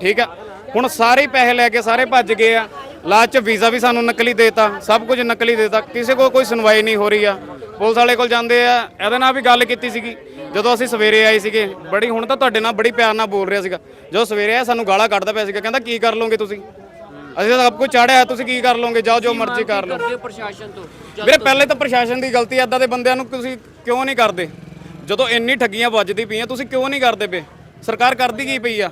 ਠੀਕ ਆ? ਹੁਣ ਸਾਰੇ ਪੈਸੇ ਲੈ ਕੇ ਸਾਰੇ ਭੱਜ ਗਏ ਆ। ਲਾਸਟ ਚ ਵੀਜ਼ਾ ਵੀ ਸਾਨੂੰ ਨਕਲੀ ਦੇਤਾ। ਸਭ ਕੁਝ ਨਕਲੀ ਦੇਤਾ। ਕਿਸੇ ਕੋਲ ਕੋਈ ਸੁਣਵਾਈ ਨਹੀਂ ਹੋ ਰਹੀ ਆ। ਪੁਲਿਸ ਵਾਲੇ ਕੋਲ ਜਾਂਦੇ ਆ। ਇਹਦੇ ਨਾਲ ਵੀ ਗੱਲ ਕੀਤੀ ਸੀਗੀ। ਜਦੋਂ ਅਸੀਂ ਸਵੇਰੇ ਆਏ ਸੀਗੇ ਬੜੀ ਹੁਣ ਤਾਂ ਤੁਹਾਡੇ ਨਾਲ ਬੜੀ ਪਿਆਰ ਨਾਲ ਬੋਲ ਰਿਹਾ ਸੀਗਾ। ਜਦੋਂ ਸਵੇਰੇ ਆਇਆ ਸਾਨੂੰ ਗਾਲਾਂ ਕੱਢਦਾ ਪਿਆ ਸੀਗਾ। ਕਹਿੰਦਾ ਕੀ ਕਰ ਲਓਗੇ ਤੁਸੀਂ? ਅਸੀਂ ਤਾਂ ਸਭ ਕੁਝ ਚਾੜਿਆ ਤੁਸੀਂ ਕੀ ਕਰ ਲਓਗੇ? ਜਾਓ ਜੋ ਮਰਜ਼ੀ ਕਰ ਲਓ। ਪ੍ਰਸ਼ਾਸਨ ਤੋਂ? ਵੀਰੇ ਪਹਿਲੇ ਤਾਂ ਪ੍ਰਸ਼ਾਸਨ ਦੀ ਗਲਤੀ ਐਦਾਂ ਦੇ ਬੰਦਿਆਂ ਨੂੰ ਤੁਸੀਂ ਕਿਉਂ ਨਹੀਂ ਕਰਦੇ? ਜਦੋਂ ਇੰਨੀ ਠੱਗੀਆਂ ਵੱਜਦੀ ਪਈਆਂ ਤੁਸੀਂ ਕਿਉਂ ਨਹੀਂ ਕਰਦੇ ਪਏ? ਸਰਕਾਰ ਕਰਦੀ ਕੀ ਪਈ ਆ?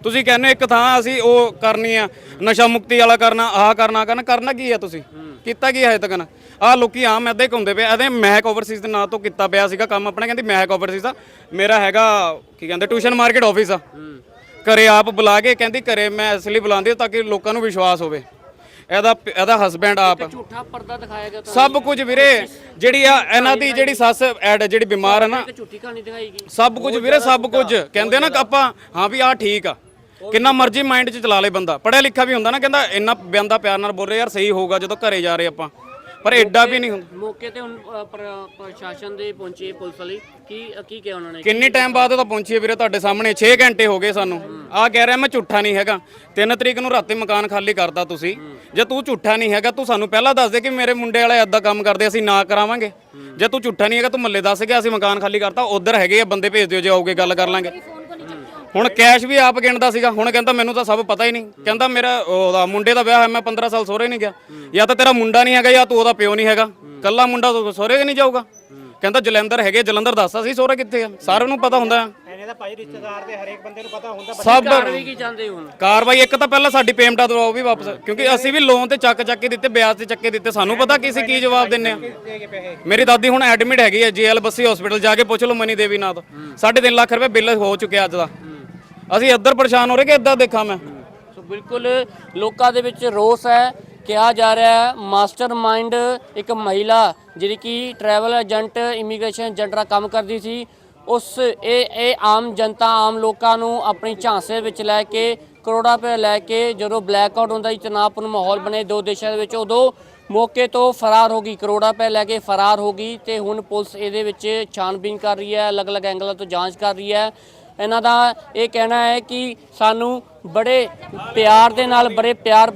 ਤੁਸੀਂ ਕਹਿੰਦੇ ਇੱਕ ਥਾਂ ਅਸੀਂ ਉਹ ਕਰਨੀ ਆ ਨਸ਼ਾ ਮੁਕਤੀ ਵਾਲਾ ਕਰਨਾ ਆਹ ਕਰਨਾ ਕਰਨਾ ਕਰਨਾ ਕੀ ਆ ਤੁਸੀਂ? ਕੀਤਾ ਕੀ ਹੈ ਹਜੇ ਤੱਕ ਆਹ ਲੋਕੀ ਆਮ ਐਦਾਂ ਹੀ ਘੁੰਮਦੇ ਪਏ ਇਹਦੇ ਮਹਿਕ ਓਵਰਸੀਜ਼ ਦੇ ਨਾਂ ਤੋਂ ਕੀਤਾ ਪਿਆ ਸੀਗਾ ਕੰਮ। ਆਪਣਾ ਕਹਿੰਦੀ ਮਹਿਕ ਓਵਰਸੀਜ਼ ਦਾ ਮੇਰਾ ਹੈਗਾ ਕੀ ਕਹਿੰਦੇ ਟਿਊਸ਼ਨ ਮਾਰਕੀਟ ਆਫਿਸ ਆ। ਘਰੇ ਆਪ ਬੁਲਾ ਕੇ ਕਹਿੰਦੀ ਘਰੇ ਮੈਂ ਇਸ ਲਈ ਬੁਲਾਉਂਦੀ ਤਾਂ ਕਿ ਲੋਕਾਂ ਨੂੰ ਵਿਸ਼ਵਾਸ ਹੋਵੇ। ਇਹਦਾ ਇਹਦਾ ਹਸਬੈਂਡ ਆਪ। ਝੂਠਾ ਪਰਦਾ ਦਿਖਾਇਆ ਗਿਆ ਸਭ ਕੁਝ ਵੀਰੇ ਜਿਹੜੀ ਆ ਇਹਨਾਂ ਦੀ ਜਿਹੜੀ ਸੱਸ ਐਡ ਜਿਹੜੀ ਬਿਮਾਰ ਹੈ ਨਾ। ਝੂਠੀ ਕਹਾਣੀ ਦਿਖਾਈ ਗਈ। ਸਭ ਕੁਝ ਵੀਰੇ ਸਭ ਕੁਝ। ਕਹਿੰਦੇ ਨਾ ਆਪਾਂ ਹਾਂ ਵੀ ਆ ਠੀਕ ਆ। ਕਿੰਨਾ ਮਰਜ਼ੀ ਮਾਈਂਡ 'ਚ ਚਲਾ ਲੇ ਬੰਦਾ। ਪੜਿਆ ਲਿਖਿਆ ਵੀ ਹੁੰਦਾ ਨਾ ਕਹਿੰਦਾ ਇੰਨਾ ਬੰਦਾ ਪਿਆਰ ਨਾਲ ਬੋਲ ਰਿਹਾ ਯਾਰ ਸਹੀ ਹੋਊਗਾ ਜਦੋਂ ਘਰੇ ਜਾ ਰਹੇ ਆਪਾਂ। ਪਰ ਐਡਾ ਵੀ ਨਹੀਂ ਹੁੰਦਾ। ਮੌਕੇ ਤੇ ਹੁਣ ਅ, ਪਰ- ਪ੍ਰਸ਼ਾਸਨ ਦੇ ਪਹੁੰਚੇ ਪੁਲਿਸ ਵਾਲੇ। ਕੀ ਕੀ ਕਿਹਾ ਉਹਨਾਂ ਨੇ? ਕਿੰਨੀ ਟਾਈਮ ਬਾਅਦ ਤਾਂ ਪਹੁੰਚੀ ਹੈ ਵੀਰੇ ਤੁਹਾਡੇ ਸਾਹਮਣੇ? 6 ਘੰਟੇ ਹੋ ਗਏ ਸਾਨੂੰ। ਆ ਕਹਿ ਰਿਹਾ ਮੈਂ ਝੂਠਾ ਨਹੀਂ ਹੈਗਾ। 3 ਤਰੀਕ ਨੂੰ ਰਾਤੀ ਮਕਾਨ ਖਾਲੀ ਕਰਦਾ ਤੁਸੀਂ। ਜੇ ਤੂੰ ਝੂਠਾ ਨਹੀਂ ਹੈਗਾ ਤੂੰ ਸਾਨੂੰ ਪਹਿਲਾਂ ਦੱਸ ਦੇ ਕਿ ਮੇਰੇ ਮੁੰਡੇ ਵਾਲੇ ਐਦਾਂ ਕੰਮ ਕਰਦੇ ਅਸੀਂ ਨਾ ਕਰਾਵਾਂਗੇ। ਜੇ ਤੂੰ ਝੂਠਾ ਨਹੀਂ ਹੈਗਾ ਤੂੰ ਮੱਲੇ ਦੱਸ ਗਿਆ ਅਸੀਂ ਮਕਾਨ ਖਾਲੀ ਕਰਤਾ ਉਧਰ ਹੈਗੇ ਆ ਬੰਦੇ ਭੇਜ ਦਿਓ ਜੇ ਆਓਗੇ ਗੱਲ ਕਰ ਲਾਂਗੇ। ਹੁਣ ਕੈਸ਼ ਵੀ ਆਪ ਗਿਣਦਾ ਸੀਗਾ ਹੁਣ ਕਹਿੰਦਾ ਮੈਨੂੰ ਤਾਂ ਸਭ ਪਤਾ ਹੀ ਨਹੀਂ। ਕਹਿੰਦਾ ਮੇਰਾ ਉਹਦਾ ਮੁੰਡੇ ਦਾ ਵਿਆਹ ਹੈ ਮੈਂ 15 ਸਾਲ ਸਹੁਰੇ ਨਹੀਂ ਗਿਆ। ਜਾਂ ਤਾਂ ਤੇਰਾ ਮੁੰਡਾ ਨਹੀਂ ਹੈਗਾ ਜਾਂ ਤੂੰ ਉਹਦਾ ਪਿਓ ਨਹੀਂ ਹੈਗਾ। ਕੱਲਾ ਮੁੰਡਾ ਸਹੁਰੇ ਨਹੀਂ ਜਾਊਗਾ। ਕਹਿੰਦਾ ਜਲੰਧਰ ਹੈਗੇ ਜਲੰਧਰ ਦੱਸਦਾ ਸੀ ਸਹੁਰੇ ਕਿੱਥੇ ਆ? ਸਾਰਿਆਂ ਨੂੰ ਪਤਾ ਹੁੰਦਾ। ਹੈ। ਇਹਨੇ ਤਾਂ ਭਾਈ ਰਿਸ਼ਤੇਦਾਰ ਦੇ ਹਰੇਕ ਬੰਦੇ ਨੂੰ ਪਤਾ ਹੁੰਦਾ ਸਭ ਕਾਰਵਾਈ ਕੀ ਚਾਹੁੰਦੇ ਹੋ ਹੁਣ? ਕਾਰਵਾਈ ਇੱਕ ਤਾਂ ਪਹਿਲਾਂ ਸਾਡੀ ਪੇਮੈਂਟ ਦਵਾਓ ਵੀ ਵਾਪਸ ਕਿਉਂਕਿ ਅਸੀਂ ਵੀ ਲੋਨ ਤੇ ਚੱਕ ਚੱਕ ਕੇ ਦਿੱਤੇ ਵਿਆਜ ਤੇ ਚੱਕੇ ਦਿੱਤੇ ਸਾਨੂੰ ਪਤਾ ਕਿਸੇ ਕੀ ਜਵਾਬ ਦਿੰਨੇ ਆ। ਮੇਰੀ ਦਾਦੀ ਹੁਣ ਐਡਮਿਟ ਹੈਗੀ ਹੈ ਜੀਐਲ ਬੱਸੀ ਹਸਪੀਟਲ ਜਾ ਕੇ ਪੁੱਛ ਲਓ ਮਨੀ ਦੇਵੀ ਨਾਲ ਤੋਂ 3.5 ਲੱਖ ਰੁਪਏ ਬਿੱਲ ਹੋ ਚੁੱਕਿਆ ਅੱਜ ਦਾ। ਅਸੀਂ ਇੱਧਰ ਪਰੇਸ਼ਾਨ ਹੋ ਰਹੇ ਕਿ ਇੱਦਾਂ ਦੇਖਾਂ ਮੈਂ। ਸੋ ਬਿਲਕੁਲ ਲੋਕਾਂ ਦੇ ਵਿੱਚ ਰੋਸ ਹੈ, ਕਿਹਾ ਜਾ ਰਿਹਾ ਹੈ, ਮਾਸਟਰਮਾਈਂਡ ਇੱਕ ਮਹਿਲਾ ਜਿਹੜੀ ਕਿ ਟਰੈਵਲ ਏਜੰਟ ਇਮੀਗ੍ਰੇਸ਼ਨ ਏਜੰਟ ਦਾ ਕੰਮ ਕਰਦੀ ਸੀ, ਉਸ ਇਹ ਇਹ ਆਮ ਜਨਤਾ, ਆਮ ਲੋਕਾਂ ਨੂੰ ਆਪਣੀ ਝਾਂਸੇ ਵਿੱਚ ਲੈ ਕੇ, ਕਰੋੜਾਂ ਰੁਪਏ ਲੈ ਕੇ ਜਦੋਂ ਬਲੈਕ ਆਊਟ ਹੁੰਦਾ ਸੀ ਤਣਾਅਪੂਰਨ ਮਾਹੌਲ ਬਣੇ ਦੋ ਦੇਸ਼ਾਂ ਦੇ ਵਿੱਚ, ਉਦੋਂ ਮੌਕੇ ਤੋਂ ਫਰਾਰ ਹੋ ਗਈ, ਕਰੋੜਾਂ ਰੁਪਏ ਲੈ ਕੇ ਫਰਾਰ ਹੋ ਗਈ ਤੇ ਹੁਣ ਪੁਲਿਸ ਇਹਦੇ ਵਿੱਚ ਛਾਣਬੀਨ ਕਰ ਰਹੀ ਹੈ, ਅਲੱਗ-ਅਲੱਗ ਐਂਗਲਾਂ ਤੋਂ ਜਾਂਚ ਕਰ ਰਹੀ ਹੈ। ਇਹਨਾਂ ਦਾ ਇਹ ਕਹਿਣਾ ਹੈ ਕਿ ਸਾਨੂੰ ਬੜੇ ਪਿਆਰ ਦੇ ਨਾਲ ਬੜੇ ਪਿਆਰ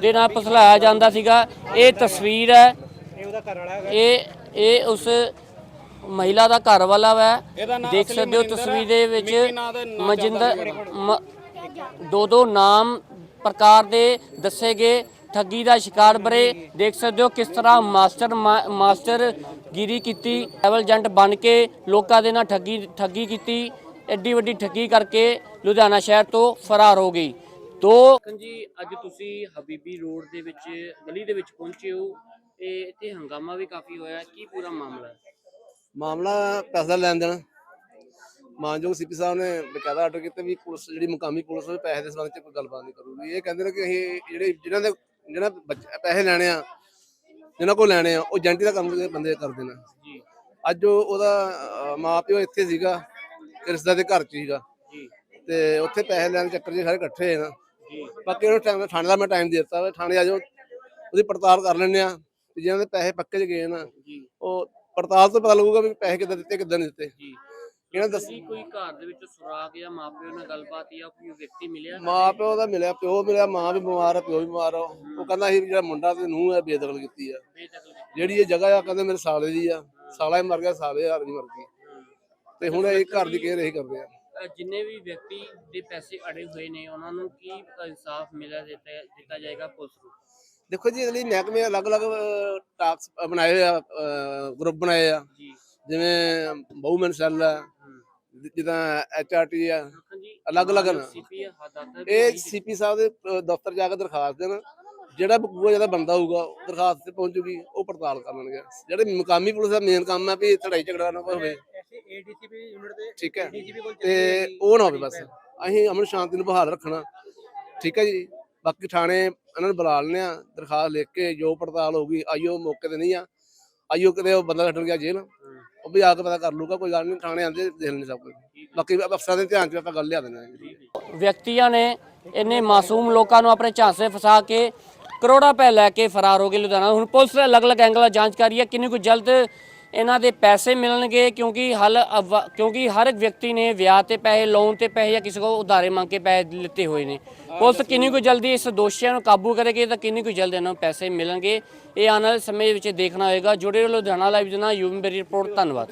ਦੇ ਨਾਲ ਪਸਲਾਇਆ ਜਾਂਦਾ ਸੀਗਾ। ਇਹ ਤਸਵੀਰ ਹੈ। ਇਹ ਇਹ ਉਸ ਮਹਿਲਾ ਦਾ ਘਰ ਵਾਲਾ ਨਾਂ ਦੇਖ ਸਕਦੇ ਹੋ ਹੈ। ਤਸਵੀਰ ਦੇ ਵਿੱਚ ਨਾਂ ਦੇ ਦੋ ਨਾਮ ਪ੍ਰਕਾਰ ਦੇ ਦੱਸੇ ਗਏ। ਠੱਗੀ ਦਾ ਸ਼ਿਕਾਰ ਬਰੇ। ਦੇਖ ਸਕਦੇ ਹੋ ਕਿਸ ਤਰ੍ਹਾਂ ਮਾਸਟਰ ਮਾਸਟਰ ਗਿਰੀ ਕੀਤੀ। ਟਰੈਵਲ ਏਜੰਟ ਬਣ ਕੇ ਲੋਕਾਂ ਦੇ ਨਾਲ ਠੱਗੀ ਠੱਗੀ ਕੀਤੀ। ਐਡੀ ਵੱਡੀ ਠੱਗੀ ਕਰਕੇ ਲੁਧਿਆਣਾ ਸ਼ਹਿਰ ਤੋਂ ਫਰਾਰ ਹੋ ਗਈ। ਦੋ ਜੀ ਅੱਜ ਤੁਸੀਂ ਹਬੀਬੀ ਰੋਡ ਦੇ ਵਿੱਚ ਗਲੀ ਦੇ ਵਿੱਚ ਪਹੁੰਚੇ ਹੋ। ਤੇ ਇੱਥੇ ਹੰਗਾਮਾ ਵੀ ਕਾਫੀ ਹੋਇਆ। ਕੀ ਪੂਰਾ ਮਾਮਲਾ ਹੈ? ਮਾਮਲਾ ਪੈਸਾ ਦਾ ਲੈਣ ਦੇਣ। ਮਾਨਯੋਗ ਸੀਪੀ ਸਾਹਿਬ ਨੇ ਬਕਾਇਦਾ ਆਰਡਰ ਕੀਤੇ ਵੀ ਪੁਲਿਸ ਜਿਹੜੀ ਮੁਕਾਮੀ ਪੁਲਿਸ ਉਹ ਪੈਸੇ ਦੇ ਸੰਬੰਧ ਚ ਕੋਈ ਗੱਲਬਾਤ ਨਹੀਂ ਕਰੂਗੀ। ਇਹ ਕਹਿੰਦੇ ਨੇ ਕਿ ਅਸੀਂ ਜਿਹੜੇ ਜਿਹਨਾਂ ਦੇ ਬੱਚੇ ਪੈਸੇ ਲੈਣੇ ਆ ਜਿਹਨਾਂ ਕੋਲ ਲੈਣੇ ਆ ਉਹ ਏਜੰਟੀ ਦਾ ਕੰਮ ਇਹ ਬੰਦੇ ਕਰਦੇ ਨੇ। ਜੀ। ਅੱਜ ਉਹ- ਉਹਦਾ ਅਹ, ਮਾਂ ਪਿਓ ਇੱਥੇ ਸੀਗਾ। ਰਿਸ਼ਤਾ ਦੇ ਘਰ ਚ ਸੀਗਾ। ਜੀ। ਤੇ ਉੱਥੇ ਪੈਸੇ ਲੈਣ ਦੇ ਚੱਕਰ 'ਚ ਸਾਰੇ ਇਕੱਠੇ ਹੋਏ ਨਾ। ਜੀ। ਬਾਕੀ ਉਹਨੂੰ ਟਾਈਮ ਥਾਣੇ ਦਾ ਮੈਂ ਟਾਈਮ ਦੇ ਦਿੱਤਾ ਵਾ। ਥਾਣੇ ਆ ਜਾਓ। ਉਹਦੀ ਪੜਤਾਲ ਕਰ ਲੈਂਦੇ ਆ। ਤੇ ਜਿਹਨਾਂ ਦੇ ਪੈਸੇ ਪੱਕੇ ਚ ਗਏ ਨਾ ਜੀ। ਉਹ ਪੜਤਾਲ ਤੋਂ ਪਤਾ ਲੱਗੂਗਾ ਵੀ ਪੈਸੇ ਕਿੱਦਾਂ ਦਿੱਤੇ ਕਿੱਦਾਂ ਨਹੀਂ ਦਿੱਤੇ। ਜੀ। ਇਹਨਾਂ ਦੱਸ ਕੋਈ ਘਰ ਦੇ ਵਿੱਚ ਸੁਰਾਗ ਜਾਂ ਮਾਪਿਓ ਨਾਲ ਗੱਲਬਾਤ ਜਾਂ ਕੋਈ ਵਿਅਕਤੀ ਮਿਲਿਆ ਮਾਂ ਪਿਓ ਦਾ ਮਿਲਿਆ ਪਿਓ ਮਿਲਿਆ ਮਾਂ ਵੀ ਬਿਮਾਰ ਆ ਪਿਓ ਵੀ ਬਿਮਾਰ ਆ। ਉਹ ਕਹਿੰਦਾ ਸੀ ਵੀ ਜਿਹੜਾ ਮੁੰਡਾ ਤੇ ਨੂੰਹ ਹੈ ਬੇਦਖਲ ਕੀਤੀ ਆ। ਬੇਦਖਲ ਜਿਹੜੀ ਇਹ ਜਗ੍ਹਾ ਆ ਕਹਿੰਦੇ ਮੇਰੇ ਸਾਲੇ ਦੀ ਆ। ਸਾਲਾ ਹੀ ਮਰ ਗਿਆ ਸਾਲੇ ਹਾਰ ਦੀ ਮਰ ਗਈ। ਤੇ ਹੁਣ ਇਹ ਘਰ ਦੀ ਕੇਅਰ ਇਹੀ ਕਰਦੇ ਆ। ਅ, ਜਿੰਨੇ ਵੀ ਵਿਅਕਤੀ ਦੇ ਪੈਸੇ ਅੜੇ ਹੋਏ ਨੇ ਉਹਨਾਂ ਨੂੰ ਕੀ ਇਨਸਾਫ ਮਿਲਿਆ ਦਿੱਤਾ ਦਿੱਤਾ ਜਾਏਗਾ ਪੁਲਿਸ ਨੂੰ? ਦੇਖੋ ਜੀ ਇਹਦੇ ਲਈ ਮਹਿਕਮੇ ਅਲੱਗ-ਅਲੱਗ ਟਾਕਸ ਬਣਾਏ ਹੋਏ ਆ ਗਰੁੱਪ ਬਣਾਏ ਆ। ਜੀ। ਜਿਵੇਂ ਬਹੁਮਨ ਸੈੱਲ ਆ ਜਿੱਦਾਂ ਐਚਆਰਟੀ ਆ ਹਾਂਜੀ ਅਲੱਗ-ਅਲੱਗ ਨਾ। ਸੀਪੀ ਹਦਾਇਤਾਂ ਇਹ ਸੀਪੀ ਸਾਹਿਬ ਦੇ ਅਹ, ਦਫ਼ਤਰ ਜਾ ਕੇ ਦਰਖਾਸਤ ਦੇਣ। ਜਿਹੜਾ ਬਕੂਆ ਜਿਹੜਾ ਬੰਦਾ ਹੋਊਗਾ ਉਹ ਦਰਖਾਸਤ ਤੇ ਪਹੁੰਚੂਗੀ ਉਹ ਪੜਤਾਲ ਕਰ ਲੈਣਗੇ ਜਿਹੜੇ ਮੁਕਾਮੀ ਪੁਲਿਸ ਦਾ ਮੇਨ ਕੰਮ ਹੈ ਵੀ ਲੜਾਈ ਝਗੜਾ ਨਾ ਕੋਈ ਹੋਵੇ। ਏਡੀਸੀਪੀ ਯੂਨਿਟ ਦੇ ਠੀਕ ਹੈ। ਕੋਲ ਤੇ ਉਹ ਨਾ ਹੋਵੇ ਬਸ। ਅਸੀਂ ਅਮਨ ਸ਼ਾਂਤੀ ਨੂੰ ਬਹਾਲ ਰੱਖਣਾ। ਠੀਕ ਹੈ ਜੀ। ਬਾਕੀ ਥਾਣੇ ਇਹਨਾਂ ਨੂੰ ਬੁਲਾ ਲੈਣੇ ਆ ਦਰਖਾਸਤ ਲਿਖ ਕੇ ਜੋ ਪੜਤਾਲ ਹੋਊਗੀ ਆਈਓ ਮੌਕੇ ਤੇ ਨਹੀਂ ਆ। ਆਈਓ ਕਿਤੇ ਉਹ ਬੰਦਾ ਛੱਡ ਗਿਆ ਜੇਲ੍ਹ। ਉਹ ਵੀ ਆ ਕੇ ਪਤਾ ਕਰ ਲੂਗਾ ਕੋਈ ਗੱਲ ਨਹੀਂ ਥਾਣੇ ਆਂਦੇ ਦੇਖ ਲੈਣੇ ਸਭ ਕੁਝ। ਬਾਕੀ ਅਫਸਰਾਂ ਦੇ ਧਿਆਨ 'ਚ ਆਪਾਂ ਗੱਲ ਲਿਆ ਦਿੰਦੇ ਹਾਂ ਵਿਅਕਤੀਆਂ ਨੇ ਇੰਨੇ ਮਾਸੂਮ ਲੋਕਾਂ ਨੂੰ ਆਪਣੇ ਝਾਂਸੇ ਫਸਾ ਕੇ ਕਰੋੜਾਂ ਰੁਪਏ ਲੈ ਕੇ ਫਰਾਰ ਹੋ ਗਏ ਲੁਧਿਆਣਾ। ਹੁਣ ਪੁਲਿਸ ਅਲੱਗ-ਅਲੱਗ ਐਂਗਲਾਂ ਜਾਂਚ ਕਰ ਰਹੀ ਹੈ। ਕਿੰਨੀ ਕੁ ਜਲਦ ਇਹਨਾਂ ਦੇ ਪੈਸੇ ਮਿਲਣਗੇ ਕਿਉਂਕਿ ਹਲ ਕਿਉਂਕਿ ਹਰ ਇੱਕ ਵਿਅਕਤੀ ਨੇ ਵਿਆਹ ਤੇ ਪੈਸੇ ਲੋਨ ਤੇ ਪੈਸੇ ਜਾਂ ਕਿਸੇ ਕੋਲ ਉਧਾਰੇ ਮੰਗ ਕੇ ਪੈਸੇ ਲਿੱਤੇ ਹੋਏ ਨੇ। ਪੁਲਿਸ ਕਿੰਨੀ ਕੁ ਜਲਦੀ ਇਸ ਦੋਸ਼ੀਆਂ ਨੂੰ ਕਾਬੂ ਕਰੇਗੀ ਤਾਂ ਕਿੰਨੀ ਕੁ ਜਲਦ ਇਹਨਾਂ ਨੂੰ ਪੈਸੇ ਮਿਲਣਗੇ ਇਹ ਆਉਣ ਵਾਲੇ ਸਮੇਂ ਵਿੱਚ ਦੇਖਣਾ ਹੋਏਗਾ। ਜੁੜੇ ਰਹੋ ਲੁਧਿਆਣਾ ਲਾਈਵ ਦੇ ਨਾਲ ਯੂਮ ਮੇਰੀ ਰਿਪੋਰਟ ਧੰਨਵਾਦ।